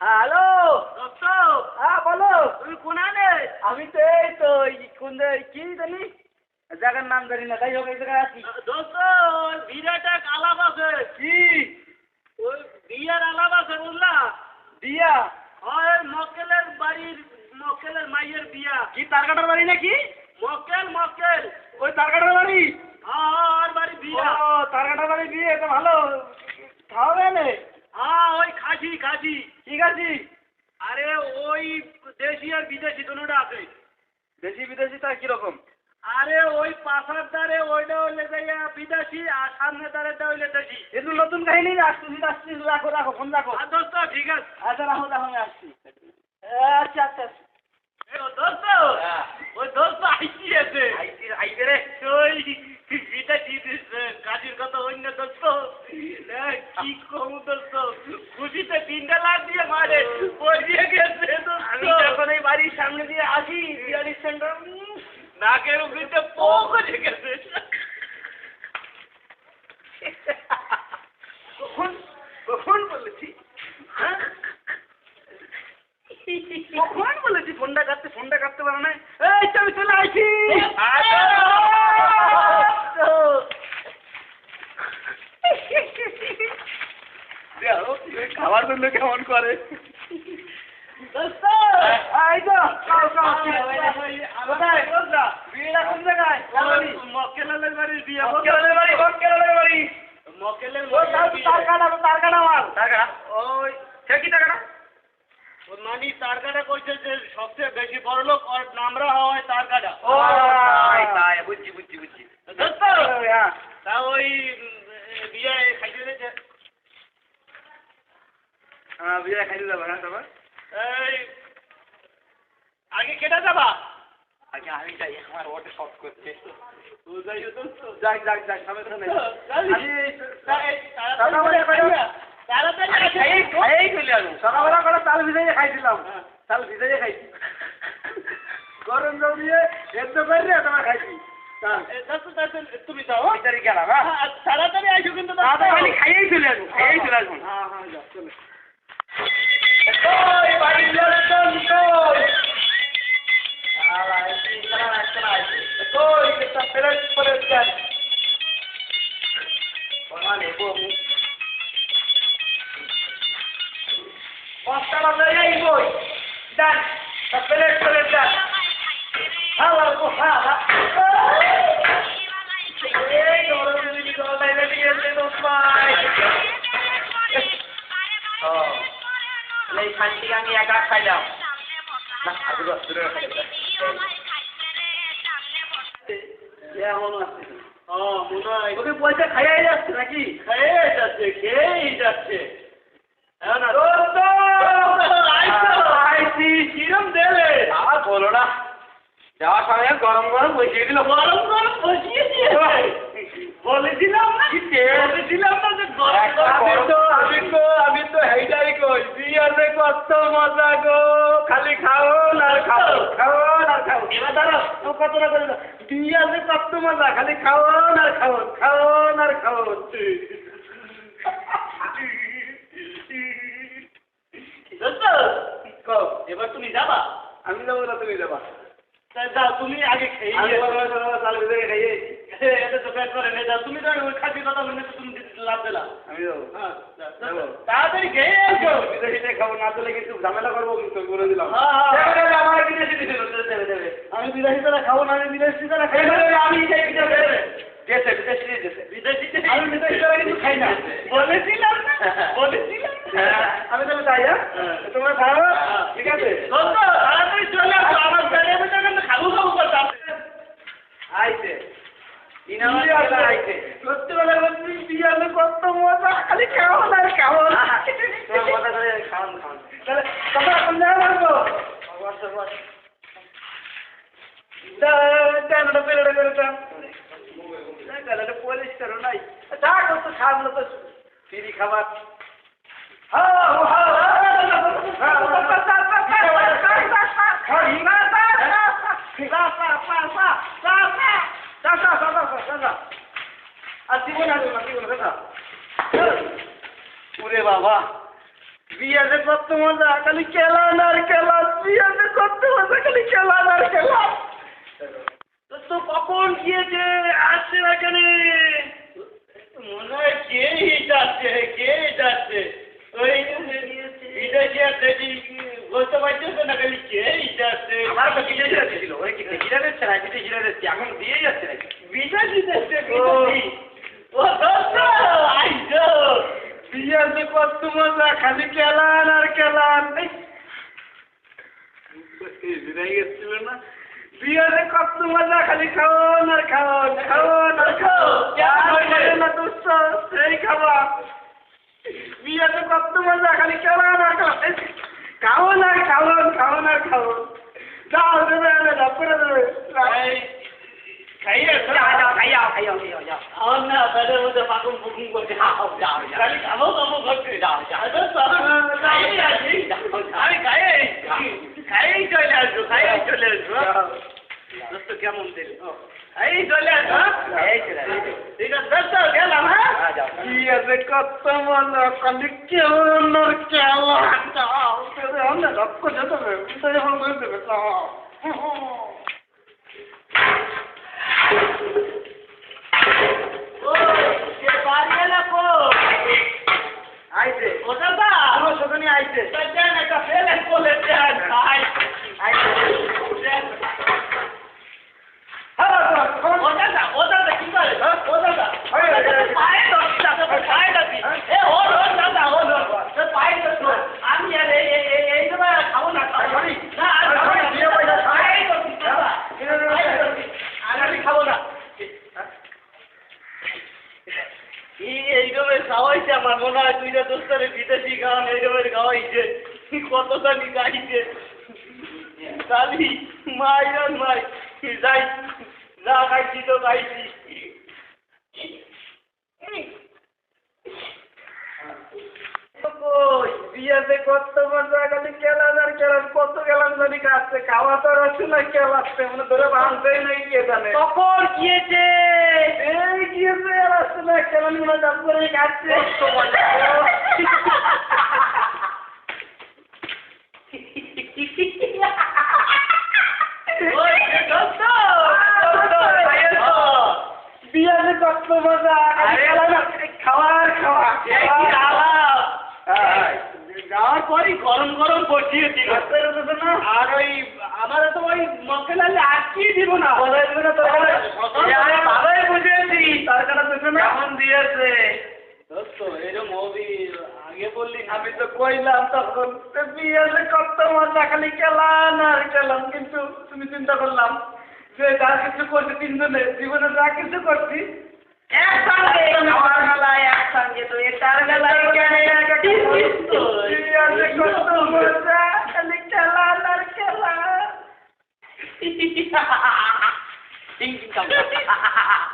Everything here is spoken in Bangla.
হ্যালো হ্যাঁ বলো তুমি কোনানে আমি তো এই তো কোন কি জানি? জায়গার নাম জানি না তাই হোক এই জায়গায় আছি। দোস্ত বিরাট এক আলাপ আছে। কি? ওই বিয়ের আলাপ আছে বুঝলা? দিয়া ওই মক্কেলের বাড়ির মক্কেলের মাইয়ের বিয়া। কি তারকাটার বাড়ি নাকি? মক্কেল মক্কেল। ওই তারকাটার বাড়ি? হ্যাঁ ওর বাড়ি বিয়া। ও তারকাটার বাড়ি বিয়ে তো ভালো। খাওয়াবে নে হ্যাঁ ওই খাসি খাসি। ঠিক আছে আরে ওই দেশি আর বিদেশি দুটোটা আছে। দেশি বিদেশি তা কীরকম? আরে ওই পাশার দ্বারে ওইটা হইলে যাইয়া বিদেশি আর সামনে দ্বারেটা হইলে দেশি। কিন্তু নতুন কাহিনী আসতেছি আসতেছি রাখো রাখো ফোন রাখো। আর দোস্ত ঠিক আছে। আচ্ছা রাখো রাখো আমি আসছি। আচ্ছা আচ্ছা। দোস্ত হ্যাঁ। ওই দোস্ত আইসি আছে। আইসি আইসি রে। ওই বিদেশি কাজের কথা অন্য এ, কি কমু দোস্ত? খুশিতে তিনটা লাখ দিয়ে মারে পড়িয়ে গেছে আমি যখন এই বাড়ির সামনে দিয়ে আসি বিয়ারির সেন্টার নাকের উপরে পো করে গেছে। কখন কখন বলেছি? হ্যাঁ? কখন বলেছি? ফোনটা কাটতে ফোনটা কাটতে পারো না এই তো আমি চলে আসি খাবার জন্য কেমন করে দোস্ত এই তো খাও খাও কোথায় বিয়েটা কোন জায়গায় মক্কেলের বাড়ির বিয়ে মক্কেলের বাড়ি মক্কেলের বাড়ি মক্কেলের ও তার বাড়ির তার বিয়ে। কাটা তার কাটা মাল তার কাটা? ওই সে কি টাকাটা ওই মানি তার কাটা যে সবচেয়ে বেশি বড় লোক ওর নামরা হয় তার কাটা বুঝছি বুঝছি বুঝছি। হ্যাঁ। তা ওই বিয়ে খাইতে দিয়েছে। হ্যাঁ বিয়ে খাইতে যাব হ্যাঁ তারপর এই আগে কেটে যাবা? আগে আমি যাই আমার ওটা শর্ট করছে। তুই যাই যাক যাক সামনে তো নেই। সকালবেলা করে চাল ভিজাইয়ে খাইছিলাম। চাল ভিজাইয়ে খাইছি। গরম জল দিয়ে সেদ্ধ করে তোমার খাইছি। তুমি যাও হ্যাঁ? তাড়াতাড়ি হ্যাঁ। হ্যাঁ, তাড়াতাড়ি আসো কিন্তু। খাইয়েই চলে আসব খাইয়েই চলে আসব এই খানটি আমি একা খাইলাম। ওকে পয়সা খাইয়াই যাচ্ছে নাকি খেয়ে যাচ্ছে খেয়েই যাচ্ছে। কিরম দেবে আর বলো না যাওয়ার সময় গরম গরম বসিয়ে দিল গরম গরম বসিয়ে দিয়েছে বলেছিলাম না? বলেছিলাম না যে আমি তো আমি তো আমি তো হেইটাই কই। বিয়াতে কত মজা গো। খালি খাও আর খাও খাও আর খাও এবার দাঁড়াও ও কত না করে বিয়াতে কত মজা খালি খাও আর খাও খাও আর খাও এবার তুমি যাবা? আমি যাব না তুমি যাবা। তুমি আগে খেয়ে এটা তো পেট করে তুমি তো ওই খাসি কথা বলে তো তুমি লাভ দিলা আমি হ্যাঁ। তাড়াতাড়ি খেয়ে আসো বিদেশিতে খাব না কিন্তু ঝামেলা করব কিন্তু করে দিলাম হ্যাঁ, হ্যাঁ। আমার বিদেশি দেবে, দেবে। আমি তারা খাব না আমি বিলাসী তারা খাই না আমি বিদেশি। দেশে, বিদেশি দেশে। বিদেশি আমি বিদেশি কিছু খাই না। বলেছিলাম না বলেছিলাম হ্যাঁ, আমি তাহলে যাই হ্যাঁ। তোমরা খাব ঠিক আছে তাড়াতাড়ি চলে আসো আমার পেটে আইছে ইনামার কথা আইছে সত্যি বলে বলছি বিয়ালে কত মজা খালি খাও না খাও তোমার মজা করে খাওয়ান খাওয়ান তাহলে তোমরা এখন দাও তাহলে পরিষ্কার নাই যা করতো খাব তো ফিরি খাবার হ্যাঁ হ্যাঁ হ্যাঁ রাখা রাখা রাখা রাখা রাখা রাখা রাখা আর জীবন আসবে না জীবন রাখা ওরে বাবা, বিয়েতে কত মজা, খালি খেলান আর খেলান, বিয়েতে কত মজা, খালি খেলান আর খেলান। তো কখন গিয়েছে? আসছে না কেন? মনে হয় কে বিয়াতে কত মজা খালি খেলান আর খেলান ছিল না? বিয়াতে কত মজা খালি খাওয়ান আর খাওয়ান খাওয়ান আর খাবে না দোস্ত সেই খাওয়া বিয়াতে কত মজা খালি খেলান আর খাওয়ান এই, খাওয়ান আর খাওয়ান খাওয়ান আর খাওয়ান যাও দেবে দাও করে দেবে। যাও খাইয়াও খাইয়াও খাইয়াও যাও আমার না তাদের মধ্যে ফাঁকুম ফুকুম করছে যাও যাও খালি খাব খাব করছে যাও যাও খাইয়ে আসি আমি খাইয়ে খাইয়েই চলে আসব খাইয়েই চলে আসব দোস্ত কেমন দিল এই চলে আসব এই চলে আসব। ঠিক আছে দোস্ত গেলাম হ্যাঁ বিয়েতে কত মজা খালি কেমন আর কেমন যাও তোরে আমরা রক্ত যেতে হবে তোরে এখন করে দেবে যাও ও কে বাড়ি এলা কো আইছে। ওটা দা আমার সদনে আইছে। দেন এটা ফেলে কোলে দেন। ভাই আইছে ওটা দা ওটা দা কি করে ওটা দা পায়ে ধরছি দাদা পায়ে ধরছি এ ও ও দাদা ও ও পায়ে ধরছি আমি আর এই এই এই এই সময় খাব না খাব না আর খাব না পায়ে ধরছি দাদা পায়ে ধরছি আর আমি খাব না এই এইরকমের খাওয়াইছে দুইটা দোস্তরে বিদেশি গান এইরকমের গাওয়াইছে। কতটা নি গাইছে কালি মাই। আর মাই যাই, যা গাইছি তো খাইছি কই বিয়েতে কত মজা খালি আর খেলান কত গেলাম জানি কাছে খাওয়া তো রসুন না খেলাচ্ছে মানে ধরে ভাঙতেই নাই কে জানে কখন গিয়েছে? এই গিয়েছে আর আসছে না খেলান মনে চাপ করে খাচ্ছে কত মজা। বিয়েতে কত মজা খাওয়ার খাওয়া এই কি আলাপ যাওয়ার পরই গরম গরম বসিয়েছিল আর ওই আমার তো ওই মশলালে আটকিয়ে দিব না। ভালোই বুঝেছি তরকাটা দুটো না? কেমন দিয়েছে? আগে বললি আমি তো কইলাম তখন তো বিয়েতে কত মজা খালি খেলাম আর খেলাম কিন্তু তুমি চিন্তা করলাম যে যা কিছু করছি তিনজনে জীবনে যা কিছু করছি একসঙ্গে Ding ding dong.